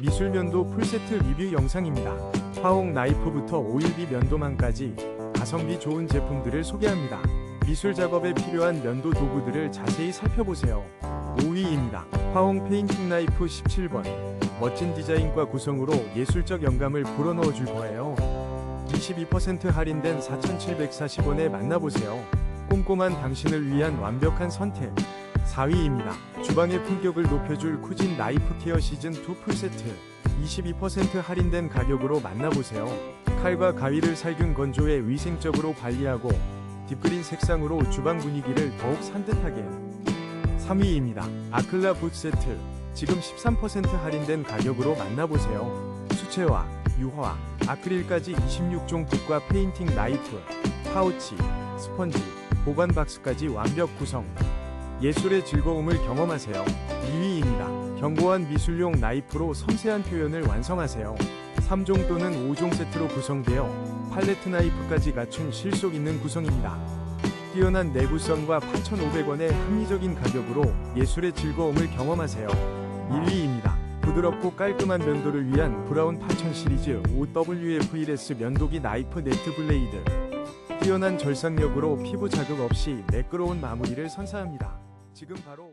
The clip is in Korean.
미술면도 풀세트 리뷰 영상입니다. 화홍 나이프부터 오일비 면도망까지 가성비 좋은 제품들을 소개합니다. 미술 작업에 필요한 면도 도구들을 자세히 살펴보세요. 5위입니다. 화홍 페인팅 나이프 17번. 멋진 디자인과 구성으로 예술적 영감을 불어넣어 줄 거예요. 22% 할인된 4,740원에 만나보세요. 꼼꼼한 당신을 위한 완벽한 선택. 4위입니다. 주방의 품격을 높여줄 쿠진 나이프 케어 시즌2 풀세트. 22% 할인된 가격으로 만나보세요. 칼과 가위를 살균 건조해 위생적으로 관리하고 딥그린 색상으로 주방 분위기를 더욱 산뜻하게. 3위입니다. 아클라 붓 세트. 지금 13% 할인된 가격으로 만나보세요. 수채화, 유화, 아크릴까지 26종 붓과 페인팅 나이프, 파우치, 스펀지, 보관 박스까지 완벽 구성. 예술의 즐거움을 경험하세요. 2위입니다. 견고한 미술용 나이프로 섬세한 표현을 완성하세요. 3종 또는 5종 세트로 구성되어 팔레트 나이프까지 갖춘 실속 있는 구성입니다. 뛰어난 내구성과 8,500원의 합리적인 가격으로 예술의 즐거움을 경험하세요. 1위입니다. 부드럽고 깔끔한 면도를 위한 브라운 8000 시리즈 5WF1S 면도기 나이프 네트 블레이드. 뛰어난 절삭력으로 피부 자극 없이 매끄러운 마무리를 선사합니다. 지금 바로